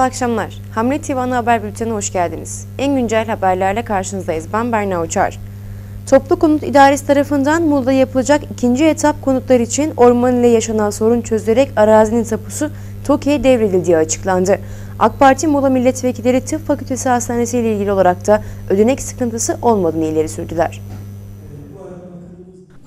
Mutlu akşamlar. Hamle TV Ana Haber Bülteni'ne hoş geldiniz. En güncel haberlerle karşınızdayız. Ben Berna Uçar. Toplu Konut İdaresi tarafından Muğla'da yapılacak ikinci etap konutlar için orman ile yaşanan sorun çözülerek arazinin tapusu TOKİ'ye devredildiği açıklandı. AK Parti Muğla Milletvekilleri Tıp Fakültesi Hastanesi ile ilgili olarak da ödenek sıkıntısı olmadığını ileri sürdüler.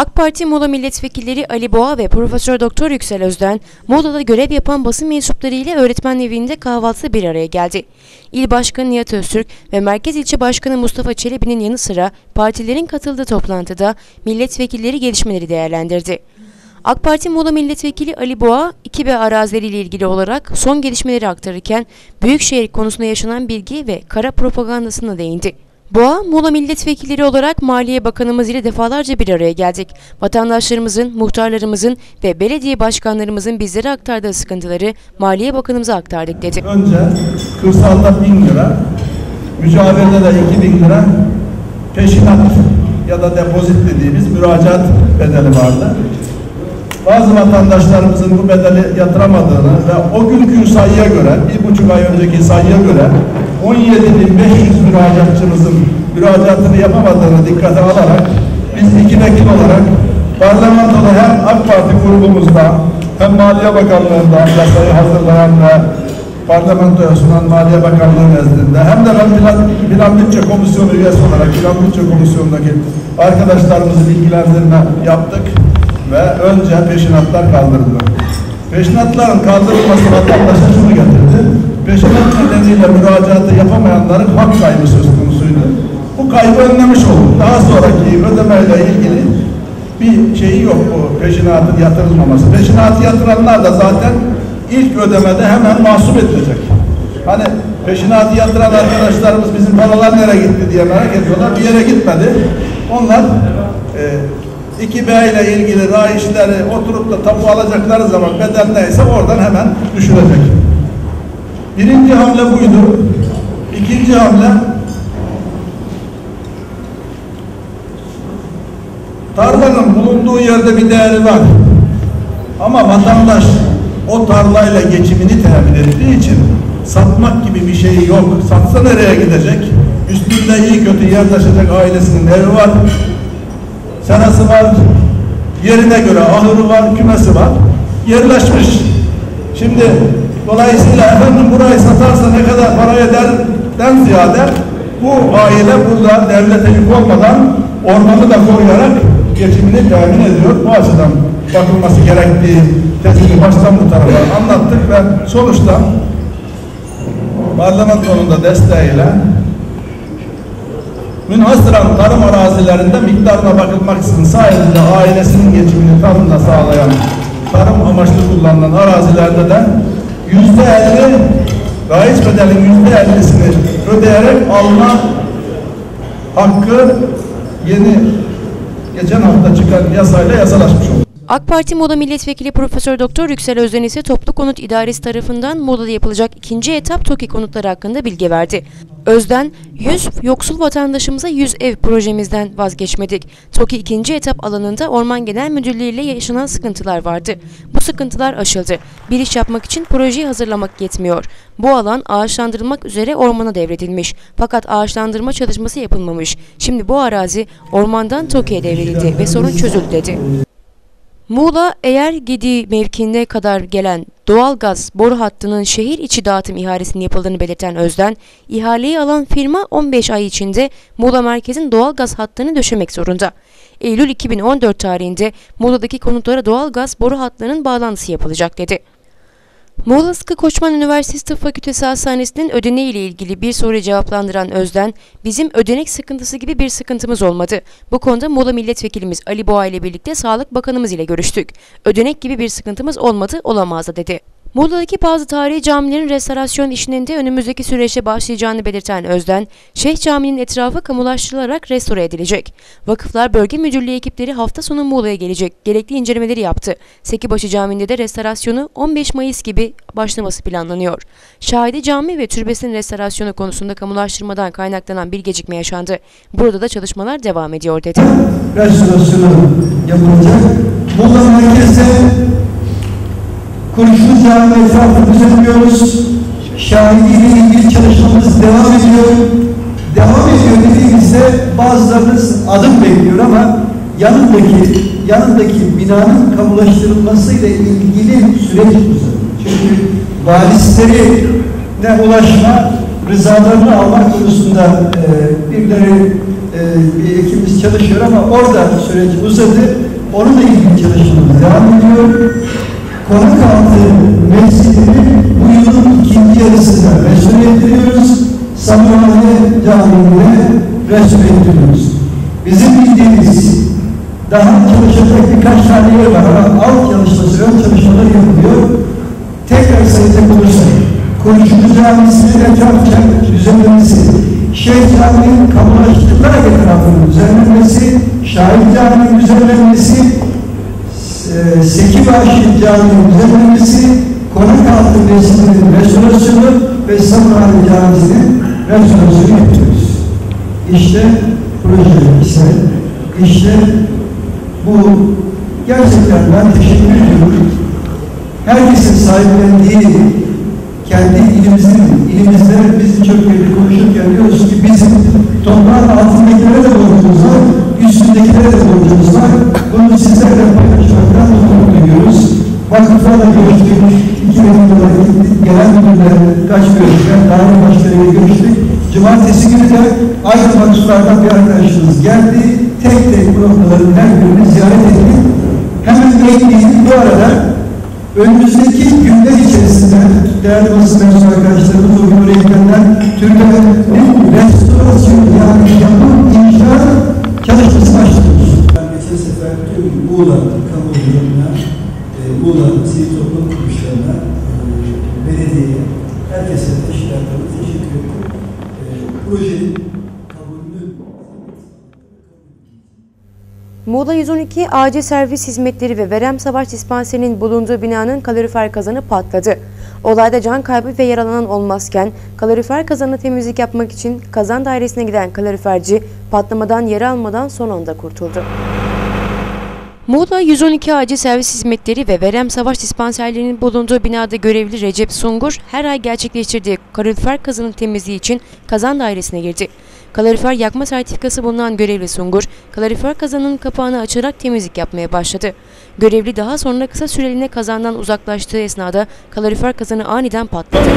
AK Parti Muğla Milletvekilleri Ali Boğa ve Profesör Doktor Yüksel Özden, Muğla'da görev yapan basın mensupları ile öğretmen evinde kahvaltıda bir araya geldi. İl Başkanı Nihat Öztürk ve Merkez İlçe Başkanı Mustafa Çelebi'nin yanı sıra partilerin katıldığı toplantıda milletvekilleri gelişmeleri değerlendirdi. AK Parti Muğla Milletvekili Ali Boğa, 2B arazileriyle ilgili olarak son gelişmeleri aktarırken Büyükşehir konusunda yaşanan bilgi ve kara propagandasına değindi. Boğa, Muğla milletvekilleri olarak Maliye Bakanımız ile defalarca bir araya geldik. Vatandaşlarımızın, muhtarlarımızın ve belediye başkanlarımızın bizlere aktardığı sıkıntıları Maliye Bakanımıza aktardık dedi. Önce kırsalda 1000 lira, mücadelede de 2000 lira peşinat ya da depozit dediğimiz müracaat bedeli vardı. Bazı vatandaşlarımızın bu bedeli yatıramadığını ve o günkü sayıya göre, bir buçuk ay önceki sayıya göre 17.500 müracaatçımızın müracaatını yapamadığını dikkate alarak biz iki vekil olarak parlamentoda hem AK Parti grubumuzda hem Maliye Bakanlığı'nda yasayı hazırlayan ve parlamentoya sunan Maliye Bakanlığı nezdinde hem de ben Plan, Plan Bütçe Komisyonu üyesi olarak Plan Bütçe Komisyonu'ndaki arkadaşlarımızı bilgilendirme yaptık ve önce peşinatlar kaldırıldı. Peşinatların kaldırılması vatandaşa şunu getirdi. Peşinat nedeniyle müracaatı yapamayanların hak kaybı söz konusuydu. Bu kaybı önlemiş olduk. Daha sonraki ödemeyle ilgili bir şeyi yok bu peşinatın yatırılmaması. Peşinatı yatıranlar da zaten ilk ödemede hemen mahsup edilecek. Hani peşinatı yatıran arkadaşlarımız bizim paralar nereye gitti diye merak ediyorlar. Bir yere gitmedi. Onlar e, 2B ile ilgili rayişleri oturup da tapu alacakları zaman bedel neyse oradan hemen düşürecek. Birinci hamle buydu. İkinci hamle tarlanın bulunduğu yerde bir değeri var. Ama vatandaş o tarlayla geçimini temin ettiği için satmak gibi bir şey yok. Satsa nereye gidecek? Üstünde iyi kötü yer taşıyacak ailesinin evi var. Serası var. Yerine göre ahırı var, kümesi var. Yerleşmiş. Şimdi dolayısıyla efendim burayı satarsa ne kadar para ederden ziyade bu aile burada devlete yük olmadan ormanı da koruyarak geçimini temin ediyor. Bu açıdan bakılması gerektiği tezini baştan bu tarafa anlattık ve sonuçta parlamentonun da desteğiyle münhasıran tarım arazilerinde miktarına bakılmaksızın sayesinde ailesinin geçimini tarımla sağlayan tarım amaçlı kullanılan arazilerde de yüzde elli raiç bedelin yüzde ellisini ödeyerek alma hakkı yeni geçen hafta çıkan yasayla yasalaşmış oldu. AK Parti Muğla Milletvekili Profesör Doktor Yüksel Özden ise Toplu Konut İdaresi tarafından Muğla'da yapılacak ikinci etap TOKİ konutları hakkında bilgi verdi. Özden, 100 yoksul vatandaşımıza 100 ev projemizden vazgeçmedik. TOKİ ikinci etap alanında Orman Genel Müdürlüğü ile yaşanan sıkıntılar vardı. Bu sıkıntılar aşıldı. Bir iş yapmak için projeyi hazırlamak yetmiyor. Bu alan ağaçlandırılmak üzere ormana devredilmiş. Fakat ağaçlandırma çalışması yapılmamış. Şimdi bu arazi ormandan TOKİ'ye devredildi ve sorun çözüldü dedi. Muğla eğer Gidi mevkiine kadar gelen doğal gaz boru hattının şehir içi dağıtım ihalesinin yapıldığını belirten Özden, ihaleyi alan firma 15 ay içinde Muğla merkezin doğal gaz hattını döşemek zorunda. Eylül 2014 tarihinde Muğla'daki konutlara doğal gaz boru hatlarının bağlantısı yapılacak dedi. Muğla Sıkı Koçman Üniversitesi Tıp Fakültesi Hastanesi'nin ödeneği ile ilgili bir soruyu cevaplandıran Özden, bizim ödenek sıkıntısı gibi bir sıkıntımız olmadı. Bu konuda Muğla Milletvekilimiz Ali Boğa ile birlikte Sağlık Bakanımız ile görüştük. Ödenek gibi bir sıkıntımız olmadı, olamaz da dedi. Muğla'daki bazı tarihi camilerin restorasyon işinin de önümüzdeki süreçte başlayacağını belirten Özden, Şeyh Camii'nin etrafı kamulaştırılarak restore edilecek. Vakıflar Bölge Müdürlüğü ekipleri hafta sonu Muğla'ya gelecek. Gerekli incelemeleri yaptı. Sekibaşı Camii'nde de restorasyonu 15 Mayıs gibi başlaması planlanıyor. Şahidi Cami ve türbesinin restorasyonu konusunda kamulaştırmadan kaynaklanan bir gecikme yaşandı. Burada da çalışmalar devam ediyor dedi. restorasyonu yapılacak. Muğla merkezde Kurşun Cami etrafı düzenliyoruz. şahidiyle ilgili çalışmamız devam ediyor. Devam ediyor dediğimizde bazılarınız adım bekliyor ama yanındaki yanındaki binanın kamulaştırılmasıyla ilgili süreç uzadı. Çünkü varisleri ne ulaşma rızalarını almak konusunda e, birileri e, bir ekibimiz çalışıyor ama orada süreç uzadı. Onunla ilgili çalışmamız devam ediyor. Konakaltı mescidini bu yılın ikinci yarısında restore ettiriyoruz. Samuhane Camii'ne restore ettiriyoruz. Bizim bildiğimiz daha çalışacak birkaç tane yer var ama alt çalışması, ön çalışmalar yapılıyor. Tekrar sayacak olursak, Koşucu Camisi'nin etrafça düzenlemesi, Şeyh Camii'nin kamulaştırılarak etrafının düzenlenmesi, Şahit Camii'nin düzenlenmesi, e, Seki Bahşi Camii'nin düzenlenmesi, Konakaltı Mescidi'nin restorasyonu ve Samuhane Camisi'nin restorasyonu yapıyoruz. İşte proje ise, işte bu gerçekten ben teşekkür ediyorum. Herkesin sahiplendiği kendi ilimizin, ilimizde biz çok yerde konuşurken diyoruz ki bizim toprağın altındakilere de var, üstündekilere de borcumuz var. Bunu sizlerle paylaşmaktan mutluluk duyuyoruz. Vakıflarla görüştük, iki yılda gittik, gelen müdürler kaç görüştük, daire başlarıyla görüştük. Cumartesi günü de aynı vakıflardan bir arkadaşımız geldi. Tek tek bu noktaların her birini ziyaret ettik. Hemen bekleyin. Bu arada önümüzdeki günler içerisinde değerli basın mensubu arkadaşlarımız o gün oraya 112 Acil Servis Hizmetleri ve Verem Savaş Dispanseri'nin bulunduğu binanın kalorifer kazanı patladı. Olayda can kaybı ve yaralanan olmazken kalorifer kazanı temizlik yapmak için kazan dairesine giden kaloriferci patlamadan yara almadan son anda kurtuldu. Muğla 112 Acil Servis Hizmetleri ve Verem Savaş Dispanserlerinin bulunduğu binada görevli Recep Sungur her ay gerçekleştirdiği kalorifer kazanın temizliği için kazan dairesine girdi. Kalorifer yakma sertifikası bulunan görevli Sungur, kalorifer kazanın kapağını açarak temizlik yapmaya başladı. Görevli daha sonra kısa süreliğine kazandan uzaklaştığı esnada kalorifer kazanı aniden patladı.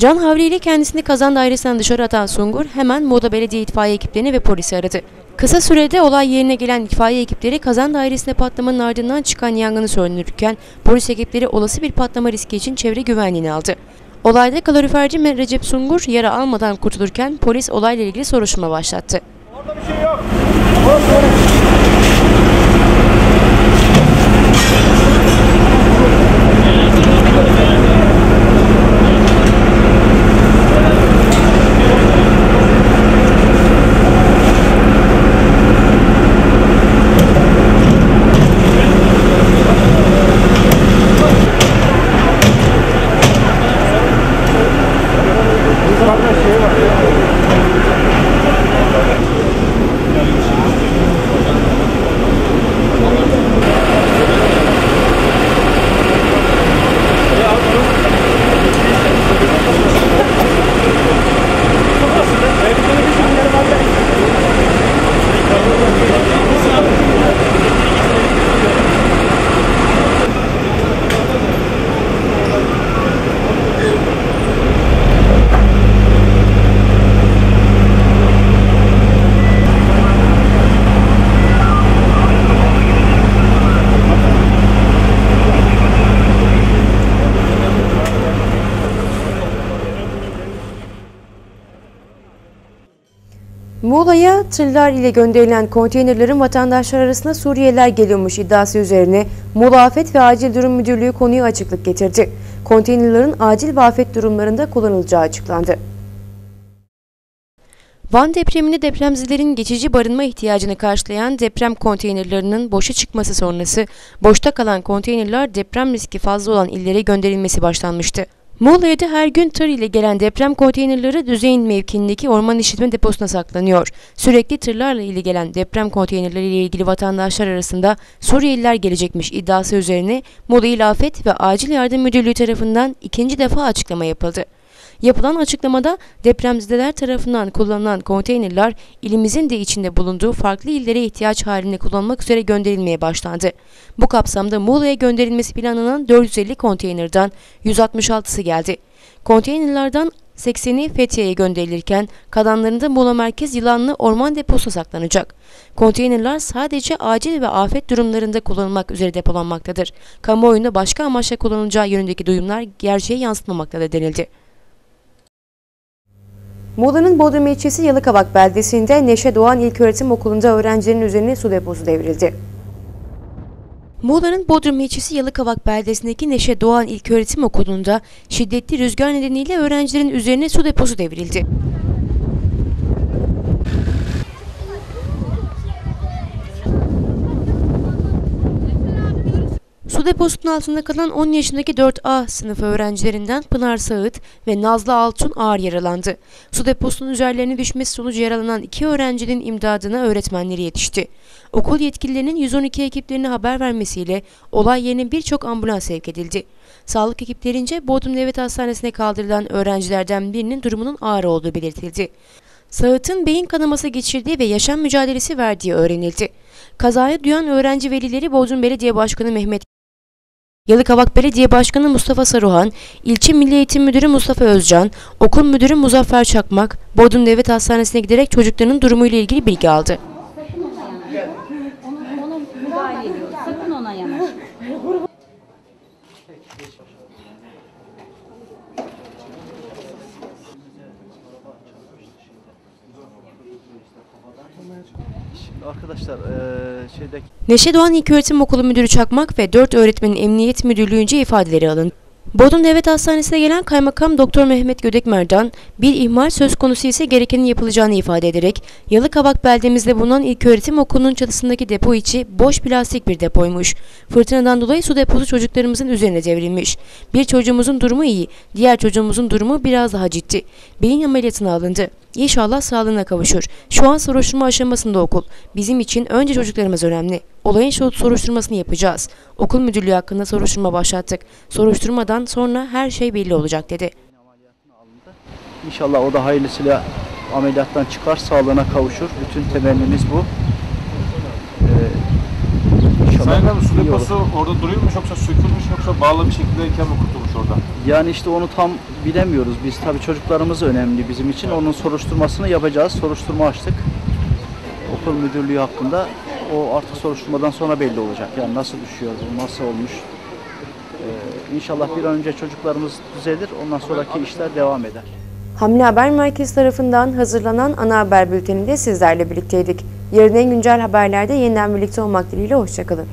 Can havliyle kendisini kazan dairesinden dışarı atan Sungur hemen Moda Belediye itfaiye ekiplerini ve polisi aradı. Kısa sürede olay yerine gelen itfaiye ekipleri kazan dairesine patlamanın ardından çıkan yangını söndürürken polis ekipleri olası bir patlama riski için çevre güvenliğini aldı. Olayda kaloriferci Recep Sungur yara almadan kurtulurken polis olayla ilgili soruşturma başlattı. Muğla'ya tırlar ile gönderilen konteynerlerin vatandaşlar arasında Suriyeliler geliyormuş iddiası üzerine Muğla ve Acil Durum Müdürlüğü konuya açıklık getirdi. konteynerların acil ve afet durumlarında kullanılacağı açıklandı. Van depreminde depremzelerin geçici barınma ihtiyacını karşılayan deprem konteynerlarının boşa çıkması sonrası boşta kalan konteynerler deprem riski fazla olan illere gönderilmesi başlanmıştı. Muğla'ya da her gün tır ile gelen deprem konteynerleri Düzey'in mevkiindeki orman işletme deposuna saklanıyor. Sürekli tırlarla ile gelen deprem konteynerleri ile ilgili vatandaşlar arasında Suriyeliler gelecekmiş iddiası üzerine Muğla İl Afet ve Acil Yardım Müdürlüğü tarafından ikinci defa açıklama yapıldı. Yapılan açıklamada depremzedeler tarafından kullanılan konteynerler ilimizin de içinde bulunduğu farklı illere ihtiyaç halinde kullanılmak üzere gönderilmeye başlandı. Bu kapsamda Muğla'ya gönderilmesi planlanan 450 konteynerden 166'sı geldi. Konteynerlerden 80'i Fethiye'ye gönderilirken kalanlarında Muğla Merkez Yılanlı Orman Deposu'na saklanacak. Konteynerler sadece acil ve afet durumlarında kullanılmak üzere depolanmaktadır. Kamuoyunda başka amaçla kullanılacağı yönündeki duyumlar gerçeğe yansıtmamaktadır denildi. Muğla'nın Bodrum ilçesi Yalıkavak beldesinde Neşe Doğan İlköğretim Okulu'nda öğrencilerin üzerine su deposu devrildi. Muğla'nın Bodrum ilçesi Yalıkavak beldesindeki Neşe Doğan İlköğretim Okulu'nda şiddetli rüzgar nedeniyle öğrencilerin üzerine su deposu devrildi. Su deposunun altında kalan 10 yaşındaki 4A sınıfı öğrencilerinden Pınar Sağıt ve Nazlı Altun ağır yaralandı. Su deposunun üzerlerine düşmesi sonucu yaralanan iki öğrencinin imdadına öğretmenleri yetişti. Okul yetkililerinin 112 ekiplerine haber vermesiyle olay yerine birçok ambulans sevk edildi. Sağlık ekiplerince Bodrum Devlet Hastanesi'ne kaldırılan öğrencilerden birinin durumunun ağır olduğu belirtildi. Sağıt'ın beyin kanaması geçirdiği ve yaşam mücadelesi verdiği öğrenildi. Kazayı duyan öğrenci velileri Bodrum Belediye Başkanı Mehmet Yalıkavak Belediye Başkanı Mustafa Saruhan, İlçe Milli Eğitim Müdürü Mustafa Özcan, Okul Müdürü Muzaffer Çakmak, Bodrum Devlet Hastanesi'ne giderek çocukların durumuyla ilgili bilgi aldı. Sakın ona yanaşma. Arkadaşlar eee şeydeki Neşe Doğan İlköğretim Okulu Müdürü Çakmak ve 4 öğretmenin Emniyet Müdürlüğü'nce ifadeleri alındı. Bodrum Devlet Hastanesi'ne gelen Kaymakam Doktor Mehmet Gödekmer'dan bir ihmal söz konusu ise gerekenin yapılacağını ifade ederek Yalıkavak beldemizde bulunan İlköğretim Okulu'nun çatısındaki depo içi boş plastik bir depoymuş. Fırtınadan dolayı su deposu çocuklarımızın üzerine devrilmiş. Bir çocuğumuzun durumu iyi, diğer çocuğumuzun durumu biraz daha ciddi. Beyin ameliyatına alındı. İnşallah sağlığına kavuşur. Şu an soruşturma aşamasında okul. Bizim için önce çocuklarımız önemli. Olayın şu soruşturmasını yapacağız. Okul müdürlüğü hakkında soruşturma başlattık. Soruşturmadan sonra her şey belli olacak dedi. inşallah o da hayırlısıyla ameliyattan çıkar, sağlığına kavuşur. Bütün temennimiz bu. Eee inşallah Sayın Hanım su deposu orada duruyormuş yoksa sökülmüş yoksa bağlı bir şekildeyken mi kurtulmuş orada? Yani işte onu tam bilemiyoruz. Biz tabii çocuklarımız önemli bizim için. Onun soruşturmasını yapacağız. Soruşturma açtık. Okul müdürlüğü hakkında o artık soruşturmadan sonra belli olacak. Yani nasıl düşüyor, nasıl olmuş. Eee inşallah bir an önce çocuklarımız düzelir. Ondan sonraki işler devam eder. Hamle Haber Merkezi tarafından hazırlanan ana haber bülteninde sizlerle birlikteydik. Yarın en güncel haberlerde yeniden birlikte olmak dileğiyle hoşçakalın.